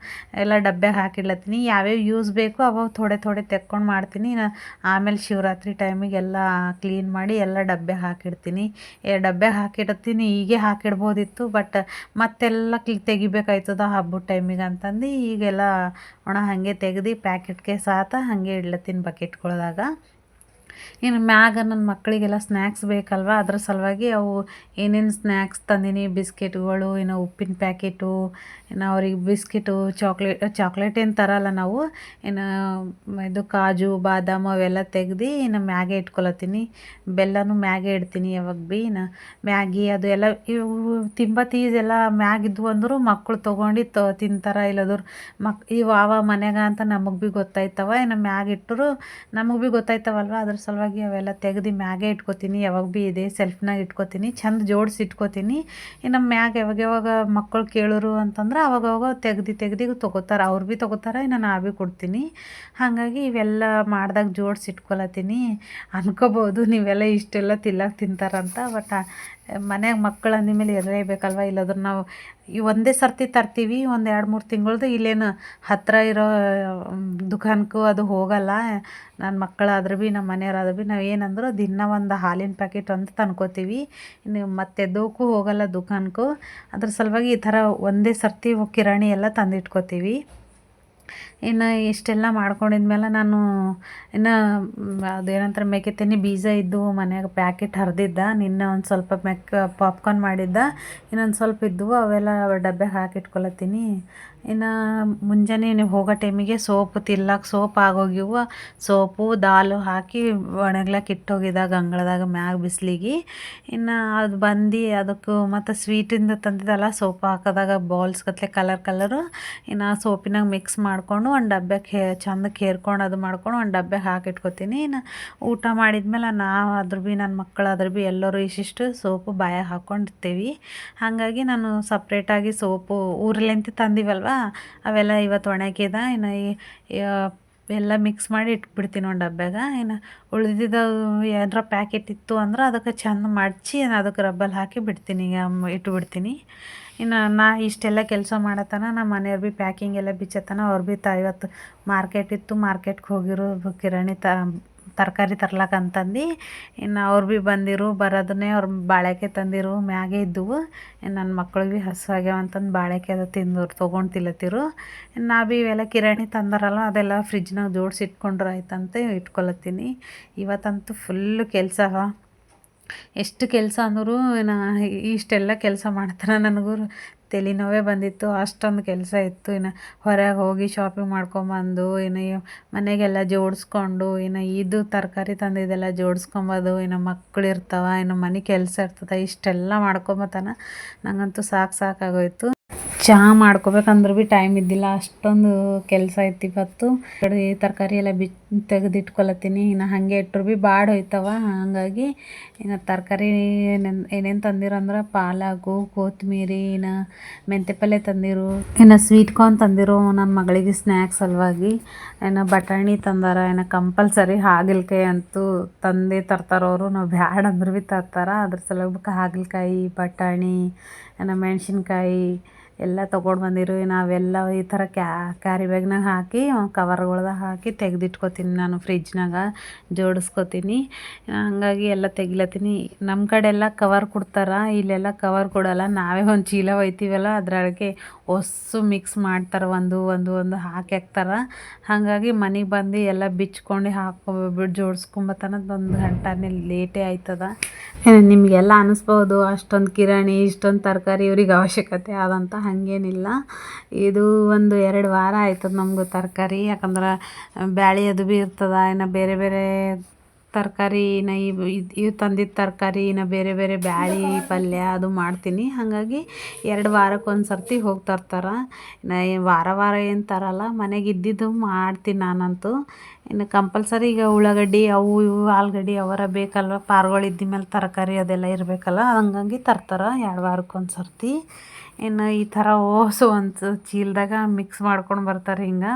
ಎಲ್ಲ ಡಬ್ಬ್ಯಾಗ ಹಾಕಿಡ್ಲತ್ತೀನಿ. ಯಾವ್ಯಾವ ಯೂಸ್ ಬೇಕು ಅವಾಗ ಥೋಡೆ ಥೋಡೆ ತೆಕ್ಕೊಂಡು ಮಾಡ್ತೀನಿ. ನಾ ಆಮೇಲೆ ಶಿವರಾತ್ರಿ ಟೈಮಿಗೆಲ್ಲ ಕ್ಲೀನ್ ಮಾಡಿ ಎಲ್ಲ ಡಬ್ಬ್ಯಾಗ ಹಾಕಿಡ್ತೀನಿ. ಡಬ್ಬ್ಯಾಗ ಹಾಕಿಡತ್ತೀನಿ ಹೀಗೆ ಹಾಕಿಡ್ಬೋದಿತ್ತು. ಬಟ್ ಮತ್ತೆಲ್ಲ ಕ್ಲಿ ತೆಗಿಬೇಕಾಯ್ತದ ಹಬ್ಬದ ಟೈಮಿಗೆ ಅಂತಂದು. ಈಗೆಲ್ಲ ಒಣ ಹಾಗೆ ತೆಗೆದು ಪ್ಯಾಕೆಟ್ಗೆ ಸಾತ ಹಾಗೆ ಇಡ್ಲತ್ತೀನಿ ಬಕೆಟ್ಗಳ್ದಾಗ ಇನ್ನು ಮ್ಯಾಗ ನನ್ನ ಮಕ್ಕಳಿಗೆಲ್ಲ ಸ್ನ್ಯಾಕ್ಸ್ ಬೇಕಲ್ವ? ಅದ್ರ ಸಲುವಾಗಿ ಅವು ಏನೇನು ಸ್ನ್ಯಾಕ್ಸ್ ತಂದೀನಿ? ಬಿಸ್ಕೆಟ್ಗಳು ಇನ್ನು ಉಪ್ಪಿನ ಪ್ಯಾಕೆಟು ಇನ್ನು ಅವ್ರಿಗೆ ಬಿಸ್ಕೆಟು ಚಾಕ್ಲೇಟ್ ಚಾಕ್ಲೇಟ್ ಏನು ತರಲ್ಲ ನಾವು. ಇನ್ನು ಇದು ಕಾಜು, ಬಾದಾಮು ಅವೆಲ್ಲ ತೆಗ್ದು ಇನ್ನು ಮ್ಯಾಗೆ ಇಟ್ಕೊಳತ್ತೀನಿ. ಬೆಲ್ಲನೂ ಮ್ಯಾಗೆ ಇಡ್ತೀನಿ ಯಾವಾಗ ಭೀ ಇನ್ನು. ಮ್ಯಾಗಿ ಅದು ಎಲ್ಲ ಇವು ತಿಂಬತೀಸ್ ಎಲ್ಲ ಮ್ಯಾಗಿದ್ವು ಅಂದರೂ ಮಕ್ಕಳು ತೊಗೊಂಡು ತ ತಿಂತಾರ ಇಲ್ಲದ್ರು ಮಕ್ ಇವು ಆವ ಮನ್ಯಾಗ ಅಂತ ನಮಗೆ ಭೀ ಗೊತ್ತಾಯ್ತವ. ಇನ್ನು ಮ್ಯಾಗ ಇಟ್ಟರು ನಮಗೆ ಭೀ ಗೊತ್ತಾಯ್ತವಲ್ವ ಅದ್ರ ಸಲುವಾಗಿ ಅವೆಲ್ಲ ತೆಗೆದು ಮ್ಯಾಗೆ ಇಟ್ಕೋತೀನಿ, ಯಾವಾಗ ಭೀ ಇದೆ ಸೆಲ್ಫ್ನಾಗ ಇಟ್ಕೋತೀನಿ ಚಂದ ಜೋಡಿಸಿ ಇಟ್ಕೋತೀನಿ. ಇನ್ನು ಮ್ಯಾಗ ಯಾವಾಗ ಯಾವಾಗ ಮಕ್ಕಳು ಕೇಳೋರು ಅಂತಂದ್ರೆ ಅವಾಗ ಅವಾಗ ತೆಗ್ದು ತೆಗ್ದು ತೊಗೋತಾರೆ. ಅವ್ರು ಭೀ ತೊಗೋತಾರೆ, ಇನ್ನು ನಾ ಭೀ ಕೊಡ್ತೀನಿ. ಹಾಗಾಗಿ ಇವೆಲ್ಲ ಮಾಡಿದಾಗ ಜೋಡಿಸಿ ಇಟ್ಕೊಳತ್ತೀನಿ ಅನ್ಕೋಬೋದು, ನೀವೆಲ್ಲ ಇಷ್ಟೆಲ್ಲ ತಿಲ್ಲಕ್ಕೆ ತಿಂತಾರಂತ, ಬಟ್ ಮನ್ಯಾಗ ಮಕ್ಕಳು ಅಂದಮೇಲೆ ಬೇಕಲ್ವ ಇಲ್ಲದ್ರೆ ನಾವು ಈ ಒಂದೇ ಸರ್ತಿ ತರ್ತೀವಿ, ಒಂದು ಎರಡು ಮೂರು ತಿಂಗಳದ್ದು ಇಲ್ಲೇನು ಹತ್ತಿರ ಇರೋ ದುಕಾನ್ಗೂ ಅದು ಹೋಗಲ್ಲ. ನನ್ನ ಮಕ್ಕಳಾದ್ರೂ ಭೀ ನಮ್ಮ ಮನೆಯವ್ರಾದ್ರೆ ಭೀ ನಾವು ಏನಂದ್ರೆ ದಿನ ಒಂದು ಹಾಲಿನ ಪ್ಯಾಕೆಟ್ ಅಂತ ತಂದ್ಕೋತೀವಿ. ಮತ್ತೆ ಎದ್ದೋಕ್ಕೂ ಹೋಗಲ್ಲ ದುಖಾನ್ಕು. ಅದ್ರ ಸಲುವಾಗಿ ಈ ಥರ ಒಂದೇ ಸರ್ತಿ ಕಿರಾಣಿ ಎಲ್ಲ ತಂದಿಟ್ಕೋತೀವಿ. ಇನ್ನು ಇಷ್ಟೆಲ್ಲ ಮಾಡ್ಕೊಂಡಿದ್ಮೇಲೆ ನಾನು ಇನ್ನು ಅದೇನಂತಾರೆ ಮೆಕ್ಕೆತೆನಿ ತೆನೆ ಬೀಜ ಇದ್ದು ಮನ್ಯಾಗ ಪ್ಯಾಕೆಟ್ ಹರಿದಿದ್ದ, ನಿನ್ನೆ ಒಂದು ಸ್ವಲ್ಪ ಮೆಕ್ಕ ಪಾಪ್ಕಾರ್ನ್ ಮಾಡಿದ್ದ, ಇನ್ನೊಂದು ಸ್ವಲ್ಪ ಇದ್ದವು ಅವೆಲ್ಲ ಡಬ್ಬೆ ಹಾಕಿಟ್ಕೊಳತ್ತೀನಿ ಇನ್ನು ಮುಂಜಾನೆ ನೀವು ಹೋಗೋ ಟೈಮಿಗೆ ಸೋಪು ತಿಲ್ಲಕ್ಕೆ ಸೋಪ್ ಆಗೋಗಿವು, ಸೋಪು, ದಾಲು ಹಾಕಿ ಒಣಗ್ಲಕ್ಕೆ ಇಟ್ಟೋಗಿದ್ದ ಅಂಗಳದಾಗ ಮ್ಯಾಗ ಬಿಸಿಲಿಗೆ. ಇನ್ನು ಅದು ಬಂದು ಅದಕ್ಕೆ ಮತ್ತು ಸ್ವೀಟಿಂದ ತಂದಿದ್ದಲ್ಲ, ಸೋಪ್ ಹಾಕೋದಾಗ ಬಾಲ್ಸ್ ಗತ್ಲೆ ಕಲರ್ ಕಲರು ಇನ್ನು ಸೋಪಿನಾಗ ಮಿಕ್ಸ್ ಮಾಡಿಕೊಂಡು ಒಂದು ಡಬ್ಬೆ ಹೇ ಚಂದಕ್ಕೆ ಹೇರ್ಕೊಂಡು ಅದು ಮಾಡ್ಕೊಂಡು ಒಂದು ಡಬ್ಬೆ ಹಾಕಿಟ್ಕೊತೀನಿ. ಇನ್ನು ಊಟ ಮಾಡಿದ್ಮೇಲೆ ನಾವು ಅದ್ರ ಭೀ ನನ್ನ ಮಕ್ಕಳು ಅದ್ರ ಭೀ ಎಲ್ಲರೂ ಇಷ್ಟಿಷ್ಟು ಸೋಪು ಬಾಯಾಗ ಹಾಕ್ಕೊಂಡಿರ್ತೀವಿ ಹಾಗಾಗಿ ನಾನು ಸಪ್ರೇಟಾಗಿ ಸೋಪು ಊರ್ಲಿಂತ ತಂದಿವಲ್ವ, ಅವೆಲ್ಲ ಇವತ್ತು ಒಣಗಿದ ಇನ್ನು ಎಲ್ಲ ಮಿಕ್ಸ್ ಮಾಡಿ ಇಟ್ಬಿಡ್ತೀನಿ ಒಂದು ಡಬ್ಬ್ಯಾಗ ಇನ್ನು ಉಳಿದಿದ್ದು ಏನಾರ ಪ್ಯಾಕೆಟ್ ಇತ್ತು ಅಂದ್ರೆ ಅದಕ್ಕೆ ಚೆಂದ ಮಡಚಿ ಅದಕ್ಕೆ ರಬ್ಬಲ್ಲಿ ಹಾಕಿ ಬಿಡ್ತೀನಿ, ಈಗ ಇಟ್ಬಿಡ್ತೀನಿ. ಇನ್ನು ನಾ ಇಷ್ಟೆಲ್ಲ ಕೆಲಸ ಮಾಡತ್ತಾನ ನಮ್ಮ ಮನೆಯವ್ರು ಭೀ ಪ್ಯಾಕಿಂಗ್ ಎಲ್ಲ ಬಿಚ್ಚತನ ಅವ್ರು ಭೀ ತ ಇವತ್ತು ಮಾರ್ಕೆಟ್ ಇತ್ತು ಮಾರ್ಕೆಟ್ಗೆ ಹೋಗಿರು, ಕಿರಾಣಿ ತ, ತರಕಾರಿ ತರ್ಲಕ್ಕ ಅಂತಂದು. ಇನ್ನು ಅವ್ರು ಭೀ ಬಂದಿರು, ಬರೋದನ್ನೇ ಅವ್ರು ಬಾಳೆಕೆ ತಂದಿರು, ಮ್ಯಾಗೆ ಇದ್ದವು. ನನ್ನ ಮಕ್ಳಿಗೆ ಭೀ ಹಸುವಾಗ್ಯಾವ ಅಂತಂದು ಬಾಳೆಕೆ ಅದು ತಿಂದವ್ರು ತೊಗೊಂಡು ತಿಲ್ಲತ್ತಿರು ನಾ ಭೀ ಇವೆಲ್ಲ ಕಿರಾಣಿ ತಂದಾರಲ್ಲ, ಅದೆಲ್ಲ ಫ್ರಿಜ್ನಾಗ ಜೋಡಿಸಿ ಇಟ್ಕೊಂಡ್ರೆ ಆಯ್ತಂತ ಇಟ್ಕೊಳತ್ತೀನಿ ಇವತ್ತಂತೂ ಫುಲ್ಲು ಕೆಲಸ. ಎಷ್ಟು ಕೆಲಸ ಅಂದರೂ ನಾ ಇಷ್ಟೆಲ್ಲ ಕೆಲಸ ಮಾಡ್ತಾರೆ ನನಗೂ. ತಲೆನೋವೇ ಬಂದಿತ್ತು. ಅಷ್ಟೊಂದು ಕೆಲಸ ಇತ್ತು. ಇನ್ನು ಹೊರಗೆ ಹೋಗಿ ಶಾಪಿಂಗ್ ಮಾಡ್ಕೊಂಬಂದು, ಇನ್ನು ಮನೆಗೆಲ್ಲ ಜೋಡಿಸ್ಕೊಂಡು, ಇನ್ನು ಇದು ತರಕಾರಿ ತಂದಿದ್ದೆಲ್ಲ ಜೋಡಿಸ್ಕೊಂಬೋದು, ಇನ್ನು ಮಕ್ಕಳು ಇನ್ನು ಮನೆ ಕೆಲಸ ಇರ್ತದೆ, ಇಷ್ಟೆಲ್ಲ ಮಾಡ್ಕೊಂಬತ್ತಾನ ನನಗಂತೂ ಸಾಕು ಸಾಕಾಗೋಯ್ತು. ಚಹಾ ಮಾಡ್ಕೋಬೇಕಂದ್ರೆ ಭೀ ಟೈಮ್ ಇದ್ದಿಲ್ಲ. ಅಷ್ಟೊಂದು ಕೆಲಸ ಐತಿ ಇವತ್ತು. ಕಡೆ ತರಕಾರಿ ಎಲ್ಲ ಬಿ ತೆಗೆದಿಟ್ಕೊಳತ್ತೀನಿ. ಇನ್ನು ಹಾಗೆ ಇಟ್ಟರು ಭೀ ಬಾಡ್ ಹೋಯ್ತವ. ಹಾಗಾಗಿ ಇನ್ನು ತರಕಾರಿ ಏನೇನು ಏನೇನು ತಂದಿರು ಅಂದ್ರೆ ಪಾಲಕು ಕೊತ್ತಂಬರಿ ಇನ್ನು ಮೆಂತೆ ಪಲ್ಯ ತಂದಿರು. ಇನ್ನು ಸ್ವೀಟ್ ಕಾರ್ನ್ ತಂದಿರು. ನನ್ನ ಮಗಳಿಗೆ ಸ್ನ್ಯಾಕ್ಸ್ ಸಲುವಾಗಿ ಇನ್ನು ಬಟಾಣಿ ತಂದಾರ. ಇನ್ನು ಕಂಪಲ್ಸರಿ ಹಾಗಲಕಾಯಿ ಅಂತೂ ತಂದೇ ತರ್ತಾರವರು ನಾವು ಬ್ಯಾಡ ಅಂದ್ರೆ ಭೀ ತರ್ತಾರ. ಅದ್ರ ಸಲುವಾಗಿ ಹಾಗಲಕಾಯಿ, ಬಟಾಣಿ, ಇನ್ನು ಮೆಣಸಿನ್ಕಾಯಿ ಎಲ್ಲ ತೊಗೊಂಡು ಬಂದಿರು. ನಾವೆಲ್ಲ ಈ ಥರ ಕ್ಯಾ, ಕ್ಯಾರಿ ಬ್ಯಾಗ್ನಾಗ ಹಾಕಿ ಕವರ್ಗಳ್ದಾಗ ಹಾಕಿ ತೆಗೆದಿಟ್ಕೋತೀನಿ ನಾನು ಫ್ರಿಜ್ನಾಗ, ಜೋಡಿಸ್ಕೊತೀನಿ. ಹಾಗಾಗಿ ಎಲ್ಲ ತೆಗಿಲತ್ತೀನಿ. ನಮ್ಮ ಕಡೆ ಎಲ್ಲ ಕವರ್ ಕೊಡ್ತಾರೆ, ಇಲ್ಲೆಲ್ಲ ಕವರ್ ಕೊಡಲ್ಲ. ನಾವೇ ಒಂದು ಚೀಲ ಒಯ್ತೀವಲ್ಲ, ಅದರೊಳಗೆ ಹೊಸ್ಸು ಮಿಕ್ಸ್ ಮಾಡ್ತಾರೆ, ಒಂದು ಒಂದು ಒಂದು ಹಾಕಿ ಹಾಕ್ತಾರೆ. ಹಾಗಾಗಿ ಮನೆಗೆ ಬಂದು ಎಲ್ಲ ಬಿಚ್ಕೊಂಡು ಹಾಕೋಬಿಟ್ಟು ಜೋಡಿಸ್ಕೊಂಬತ್ತನದು ಒಂದು ಗಂಟೆನೇ ಲೇಟೇ ಆಯ್ತದ. ನಿಮಗೆಲ್ಲ ಅನ್ನಿಸ್ಬೋದು ಅಷ್ಟೊಂದು ಕಿರಾಣಿ, ಇಷ್ಟೊಂದು ತರಕಾರಿ, ಇವ್ರಿಗೆ ಅವಶ್ಯಕತೆ ಆದಂತ ಹಾಗೇನಿಲ್ಲ. ಇದು ಒಂದು ಎರಡು ವಾರ ಆಯ್ತದ ನಮ್ಗೆ ತರಕಾರಿ, ಯಾಕಂದ್ರೆ ಬ್ಯಾಳಿ ಅದು ಭೀ ಇರ್ತದ, ಇನ್ನು ಬೇರೆ ಬೇರೆ ತರಕಾರಿ, ಇನ್ನು ಇವು ತಂದಿದ್ದ ತರಕಾರಿ, ಇನ್ನು ಬೇರೆ ಬೇರೆ ಬ್ಯಾಳಿ ಪಲ್ಯ ಅದು ಮಾಡ್ತೀನಿ. ಹಾಗಾಗಿ ಎರಡು ವಾರಕ್ಕೆ ಒಂದು ಸರ್ತಿ ಹೋಗಿ ತರ್ತಾರೆ. ಇನ್ನು ವಾರ ವಾರ ಏನು ತರಲ್ಲ, ಮನೆಗೆ ಇದ್ದಿದ್ದು ಮಾಡ್ತೀನಿ ನಾನಂತೂ. ಇನ್ನು ಕಂಪಲ್ಸರಿ ಈಗ ಉಳ್ಳಾಗಡ್ಡಿ, ಅವು ಇವು, ಆಲೂಗಡ್ಡೆ, ಅವರ ಬೇಕಲ್ವ, ಪಾರ್ಗಳು ಇದ್ದ ಮೇಲೆ ತರಕಾರಿ ಅದೆಲ್ಲ ಇರಬೇಕಲ್ಲ, ಹಂಗಾಗಿ ತರ್ತಾರೆ ಎರಡು ವಾರಕ್ಕೆ ಒಂದು ಸರ್ತಿ. ಇನ್ನು ಈ ಥರ ಓಸು ಅಂತ ಚೀಲದಾಗ ಮಿಕ್ಸ್ ಮಾಡ್ಕೊಂಡು ಬರ್ತಾರೆ ಹಿಂಗೆ.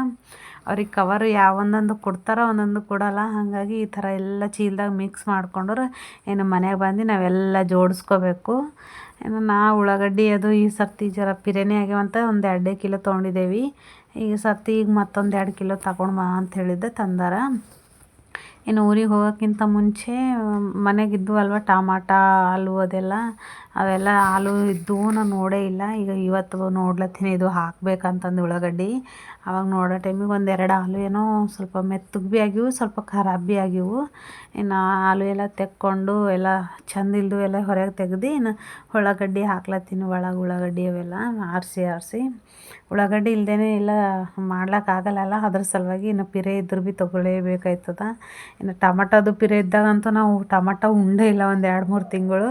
ಅವ್ರಿಗೆ ಕವರ್ ಯಾವ ಒಂದೊಂದು ಕೊಡ್ತಾರೋ ಒಂದೊಂದು ಕೊಡಲ್ಲ. ಹಾಗಾಗಿ ಈ ಥರ ಎಲ್ಲ ಚೀಲದಾಗ ಮಿಕ್ಸ್ ಮಾಡ್ಕೊಂಡ್ರೆ ಏನು ಮನೆಗೆ ಬಂದು ನಾವೆಲ್ಲ ಜೋಡಿಸ್ಕೋಬೇಕು. ಇನ್ನು ನಾ ಉಳ್ಳಾಗಡ್ಡಿ ಅದು ಈ ಸರ್ತಿ ಜರ ಪಿರೇನಿ ಆಗ್ಯಾವಂತ ಒಂದು ಎರಡೇ ಕಿಲೋ ತೊಗೊಂಡಿದ್ದೇವೆ ಈಗ ಸರ್ತಿ ಈಗ ಮತ್ತೊಂದು ಎರಡು ಕಿಲೋ ತಗೊಂಡು ಬಾ ಅಂತ ಹೇಳಿದ್ದೆ ತಂದಾರ. ಇನ್ನು ಊರಿಗೆ ಹೋಗೋಕ್ಕಿಂತ ಮುಂಚೆ ಮನೆಗಿದ್ದು ಅಲ್ವ, ಟಮಾಟ, ಆಲೂ ಅದೆಲ್ಲ. ಅವೆಲ್ಲ ಆಲೂ ಇದ್ದವು ನಾನು ನೋಡೇ ಇಲ್ಲ. ಈಗ ಇವತ್ತು ನೋಡ್ಲತ್ತೀನಿ ಇದು ಹಾಕ್ಬೇಕಂತಂದು ಉಳ್ಳಾಗಡ್ಡಿ. ಅವಾಗ ನೋಡೋ ಟೈಮಿಗೆ ಒಂದೆರಡು ಆಲೂ ಏನೋ ಸ್ವಲ್ಪ ಮೆತ್ತಗೆ ಭೀ ಆಗಿವು ಸ್ವಲ್ಪ ಖರಾಬ್ ಭೀ ಆಗಿವು ಇನ್ನು ಆಲೂ ಎಲ್ಲ ತೆಕ್ಕೊಂಡು ಎಲ್ಲ ಚಂದ ಇಲ್ದು ಎಲ್ಲ ಹೊರಗೆ ತೆಗ್ದು ಇನ್ನು ಉಳ್ಳಾಗಡ್ಡಿ ಹಾಕ್ಲತ್ತೀನಿ ಒಳಗೆ ಉಳ್ಳಾಗಡ್ಡಿ ಅವೆಲ್ಲ ಆರಿಸಿ ಆರಿಸಿ. ಉಳ್ಳಾಗಡ್ಡಿ ಇಲ್ದೇ ಎಲ್ಲ ಮಾಡ್ಲಿಕ್ಕಾಗಲ್ಲ ಅದ್ರ ಸಲುವಾಗಿ ಇನ್ನು ಪಿರೆ ಇದ್ರೂ ಭೀ ತೊಗೊಳ್ಳೇಬೇಕಾಯ್ತದ ಇನ್ನು ಟಮಟದು ಪಿರೆ ಇದ್ದಾಗಂತೂ ನಾವು ಟಮಟ ಉಂಡೇ ಇಲ್ಲ ಒಂದು ಎರಡು ಮೂರು ತಿಂಗಳು.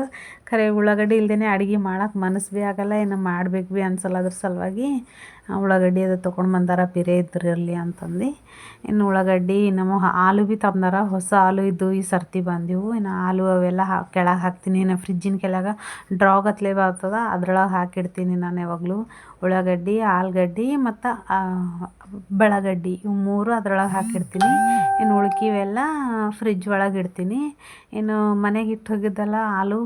ಖರೆ ಉಳ್ಳಾಗಡ್ಡಿ ಇಲ್ದೇ ಅಡುಗೆ ಮಾಡೋಕ್ಕೆ ಮನಸ್ಸು ಭೀ ಆಗಲ್ಲ, ಇನ್ನು ಮಾಡ್ಬೇಕು ಭೀ ಅನ್ಸಲ್ಲ ಅದ್ರ ಸಲುವಾಗಿ. ಉಳ್ಳಾಗಡ್ಡಿ ಅದು ತೊಗೊಂಡು ಬಂದಾರ ಪಿರೆ ಇದ್ದಿರಲಿ ಅಂತಂದು. ಇನ್ನು ಉಳ್ಳಾಗಡ್ಡಿ ನಮ್ಮ ಹಾಲು ಭೀ ತಂದಾರ, ಹೊಸ ಹಾಲು ಇದ್ದು ಈ ಸರ್ತಿ ಬಂದಿವು. ಇನ್ನು ಹಾಲು ಅವೆಲ್ಲ ಹಾ ಕೆಳಗೆ ಹಾಕ್ತೀನಿ. ಇನ್ನು ಫ್ರಿಜ್ಜಿನ ಕೆಳಗೆ ಡ್ರಾಗತ್ಲೆ ಬರ್ತದ, ಅದ್ರೊಳಗೆ ಹಾಕಿಡ್ತೀನಿ ನಾನು ಯಾವಾಗಲೂ. ಉಳ್ಳಾಗಡ್ಡಿ, ಆಲೂಗಡ್ಡಿ ಮತ್ತು ಬೆಳಗಡ್ಡಿ ಇವು ಮೂರು ಅದ್ರೊಳಗೆ ಹಾಕಿಡ್ತೀನಿ ಇನ್ನು ಉಳ್ಕಿವೆಲ್ಲ ಫ್ರಿಜ್ ಒಳಗೆ ಇಡ್ತೀನಿ. ಇನ್ನು ಮನೆಗೆ ಇಟ್ಟು ಹೋಗಿದ್ದೆಲ್ಲ ಆಲೂ,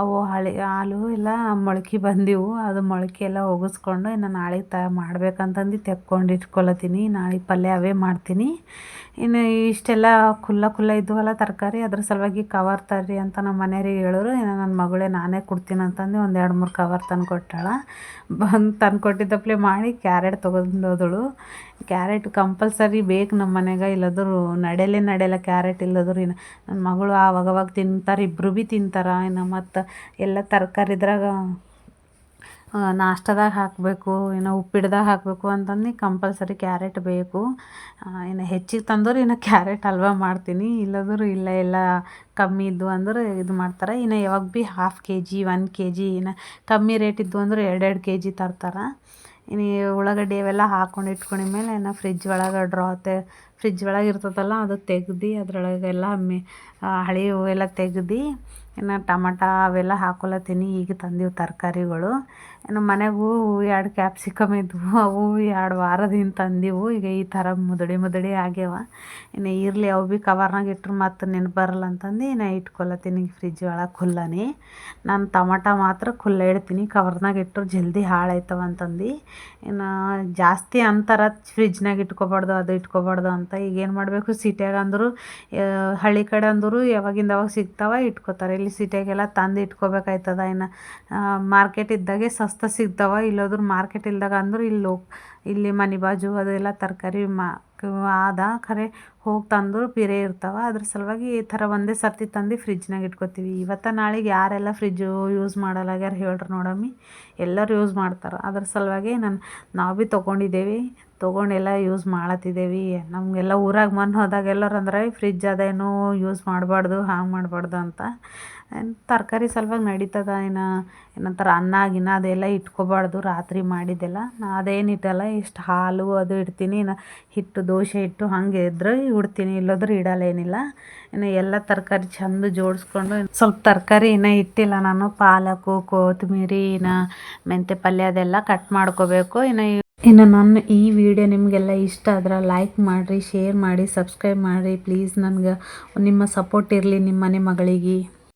ಅವು ಹಳೆ ಹಾಲು ಎಲ್ಲ ಮೊಳಕೆ ಬಂದಿವು. ಅದು ಮೊಳಕೆ ಎಲ್ಲ ಒಗಸ್ಕೊಂಡು ಇನ್ನು ನಾಳೆಗೆ ತ, ಮಾಡ್ಬೇಕಂತಂದು ತೆಕ್ಕೊಂಡು ಇಟ್ಕೊಳತೀನಿ. ನಾಳೆ ಪಲ್ಯ ಅವೇ ಮಾಡ್ತೀನಿ. ಇನ್ನು ಇಷ್ಟೆಲ್ಲ ಖುಲ್ಲ ಖುಲ್ಲ ಇದ್ದವಲ್ಲ ತರಕಾರಿ, ಅದ್ರ ಸಲುವಾಗಿ ಕವರ್ ತರ್ರಿ ಅಂತ ನಮ್ಮ ಮನೆಯವ್ರಿಗೆ ಹೇಳೋರು, ಇನ್ನು ನನ್ನ ಮಗಳೇ ನಾನೇ ಕೊಡ್ತೀನಿ ಅಂತಂದು ಒಂದು ಎರಡು ಮೂರು ಕವರ್ ತಂದು ಕೊಟ್ಟಾಳ ಬಂದು ತಂದು ಕೊಟ್ಟಿದ್ದಪ್ಲೆ ಮಾಡಿ ಕ್ಯಾರೆಟ್ ತೊಗೊಂಡೋದಳು. ಕ್ಯಾರೆಟ್ ಕಂಪಲ್ಸರಿ ಬೇಕು ನಮ್ಮ ಮನೆಗೆ. ಇಲ್ಲದ್ರು ನಡೆಯಲೇ ನಡೆಯಲ್ಲ ಕ್ಯಾರೆಟ್ ಇಲ್ಲದ್ರು ಇನ್ನು ನನ್ನ ಮಗಳು ಆವಾಗವಾಗ ತಿಂತಾರೆ ಇಬ್ಬರು ಭೀ ತಿಂತಾರೆ ಇನ್ನು ಮತ್ತು ಎಲ್ಲ ತರಕಾರಿ ಇದ್ರಾಗ ನಾಷ್ಟದಾಗ ಹಾಕಬೇಕು ಇನ್ನು ಉಪ್ಪಿಟ್ದಾಗ ಹಾಕಬೇಕು ಅಂತಂದು ಕಂಪಲ್ಸರಿ ಕ್ಯಾರೆಟ್ ಬೇಕು. ಇನ್ನು ಹೆಚ್ಚಿಗೆ ತಂದೋರು ಇನ್ನು ಕ್ಯಾರೆಟ್ ಹಲ್ವ ಮಾಡ್ತೀನಿ. ಇಲ್ಲದ್ರು ಇಲ್ಲ, ಎಲ್ಲ ಕಮ್ಮಿ ಇದ್ದು ಅಂದ್ರೆ ಇದು ಮಾಡ್ತಾರೆ. ಇನ್ನು ಯಾವಾಗ ಭೀ half K G one K G ಇನ್ನು ಕಮ್ಮಿ ರೇಟ್ ಇದ್ದು ಅಂದ್ರೆ ಎರಡೆರಡು ಕೆ ಜಿ ತರ್ತಾರೆ. ಇನ್ನು ಉಳ್ಳಾಗಡ್ಡಿ ಅವೆಲ್ಲ ಹಾಕೊಂಡು ಇಟ್ಕೊಂಡಿದ್ಮೇಲೆ ಇನ್ನು ಫ್ರಿಜ್ ಒಳಗೆ ಡ್ರಾ ತೆ ಫ್ರಿಜ್ ಒಳಗೆ ಇರ್ತದಲ್ಲ ಅದು ತೆಗ್ದು ಅದರೊಳಗೆಲ್ಲ ಮೆ ಹಳೆ ಹೂವೆಲ್ಲ ತೆಗ್ದು ಇನ್ನು ಟಮಟ ಅವೆಲ್ಲ ಹಾಕೊಳತ್ತೀನಿ ಈಗ ತಂದಿವು ತರಕಾರಿಗಳು. ಇನ್ನು ಮನೆಗೂ ಎರಡು ಕ್ಯಾಪ್ಸಿಕಮ್ ಇದ್ವು. ಅವು ಎರಡು ವಾರದಿಂದ ತಂದಿವು. ಈಗ ಈ ಥರ ಮುದಡಿ ಮುದಡಿ ಆಗ್ಯಾವ. ಇನ್ನು ಇರಲಿ, ಅವು ಭೀ ಕವರ್ನಾಗ ಇಟ್ಟರು ಮತ್ತು ನೆನಪು ಬರಲ್ಲ ಅಂತಂದು ನಾ ಇಟ್ಕೊಳತ್ತೀನಿ ಫ್ರಿಜ್ ಒಳಗೆ ಖುಲ್ಲನಿ. ನಾನು ಟಮಾಟ ಮಾತ್ರ ಖುಲ್ಲ ಇಡ್ತೀನಿ. ಕವರ್ನಾಗ ಇಟ್ಟರು ಜಲ್ದಿ ಹಾಳಾಯ್ತವ ಅಂತಂದು. ಇನ್ನು ಜಾಸ್ತಿ ಅಂತಾರ ಫ್ರಿಜ್ನಾಗ ಇಟ್ಕೊಬಾರ್ದು, ಅದು ಇಟ್ಕೊಬಾರ್ದು ಅಂತ ಈಗ ಏನು ಮಾಡಬೇಕು? ಸಿಟಿಯಾಗ ಅಂದರು ಹಳ್ಳಿ ಕಡೆ ಅಂದರು ಯಾವಾಗಿಂದ ಅವಾಗ ಸಿಗ್ತಾವ ಇಟ್ಕೋತಾರೆ. ಇಲ್ಲಿ ಸಿಟಿಯಾಗೆಲ್ಲ ತಂದು ಇಟ್ಕೋಬೇಕಾಯ್ತದ. ಇನ್ನು ಮಾರ್ಕೆಟ್ ಇದ್ದಾಗೆ ಸಸ್ತ ಸಿಗ್ತಾವ. ಇಲ್ಲೋದ್ರ ಮಾರ್ಕೆಟ್ ಇಲ್ದಾಗ ಅಂದ್ರೆ ಇಲ್ಲಿ ಇಲ್ಲಿ ಮನೆ ಬಾಜು ಅದೆಲ್ಲ ತರಕಾರಿ ಮಾ, ಆದ ಖರೆ ಹೋಗಿ ತಂದು ಬೇರೆ ಇರ್ತಾವ. ಅದ್ರ ಸಲುವಾಗಿ ಈ ಥರ ಒಂದೇ ಸರ್ತಿ ತಂದು ಫ್ರಿಜ್ನಾಗ ಇಟ್ಕೋತೀವಿ. ಇವತ್ತು ನಾಳೆಗೆ ಯಾರೆಲ್ಲ ಫ್ರಿಜ್ಜು ಯೂಸ್ ಮಾಡಲ್ಲಾಗ್ಯಾರ ಹೇಳ್ರಿ ನೋಡಮ್ಮಿ. ಎಲ್ಲರೂ ಯೂಸ್ ಮಾಡ್ತಾರೆ. ಅದ್ರ ಸಲುವಾಗಿ ನಾನು, ನಾವು ಭೀ ತೊಗೊಂಡಿದ್ದೇವೆ. ತೊಗೊಂಡೆಲ್ಲ ಯೂಸ್ ಮಾಡತ್ತಿದ್ದೇವೆ ನಮಗೆಲ್ಲ ಊರಾಗ ಮೊನ್ನೆ ಹೋದಾಗ ಎಲ್ಲರೂ ಅಂದ್ರೆ ಫ್ರಿಜ್ ಅದೇನು ಯೂಸ್ ಮಾಡಬಾರ್ದು, ಹಾಂಗೆ ಮಾಡಬಾರ್ದು ಅಂತ. ತರಕಾರಿ ಸಲುವಾಗಿ ನಡೀತದ ಏನು? ಏನಂತಾರೆ, ಅನ್ನ, ಗಿನ್ನ ಅದೆಲ್ಲ ಇಟ್ಕೋಬಾರ್ದು ರಾತ್ರಿ ಮಾಡಿದ್ದೆಲ್ಲ. ನಾ ಅದೇನು ಇಟ್ಟಲ್ಲ, ಇಷ್ಟು ಹಾಲು ಅದು ಇಡ್ತೀನಿ. ಇನ್ನು ಹಿಟ್ಟು, ದೋಸೆ ಇಟ್ಟು ಹಾಗೆ ಇದ್ರೆ ಇಡ್ತೀನಿ ಇಲ್ಲದ್ರೆ ಇಡಲ್ಲ ಏನಿಲ್ಲ ಇನ್ನು ಎಲ್ಲ ತರಕಾರಿ ಚೆಂದ ಜೋಡಿಸ್ಕೊಂಡು, ಸ್ವಲ್ಪ ತರಕಾರಿ ಇನ್ನೂ ಇಟ್ಟಿಲ್ಲ ನಾನು. ಪಾಲಕು ಕೊತ್ತಂಬರಿ ಇನ್ನು ಮೆಂತ್ಯ ಪಲ್ಯ ಅದೆಲ್ಲ ಕಟ್ ಮಾಡ್ಕೋಬೇಕು. ಇನ್ನು ಇನ್ನು ನನ್ನ ಈ ವಿಡಿಯೋ ನಿಮಗೆಲ್ಲ ಇಷ್ಟ ಆದ್ರೆ ಲೈಕ್ ಮಾಡಿರಿ ಶೇರ್ ಮಾಡಿ ಸಬ್ಸ್ಕ್ರೈಬ್ ಮಾಡಿರಿ. ಪ್ಲೀಸ್ ನನಗೆ ನಿಮ್ಮ ಸಪೋರ್ಟ್ ಇರಲಿ ನಿಮ್ಮ ಮನೆ ಮಗಳಿಗೆ.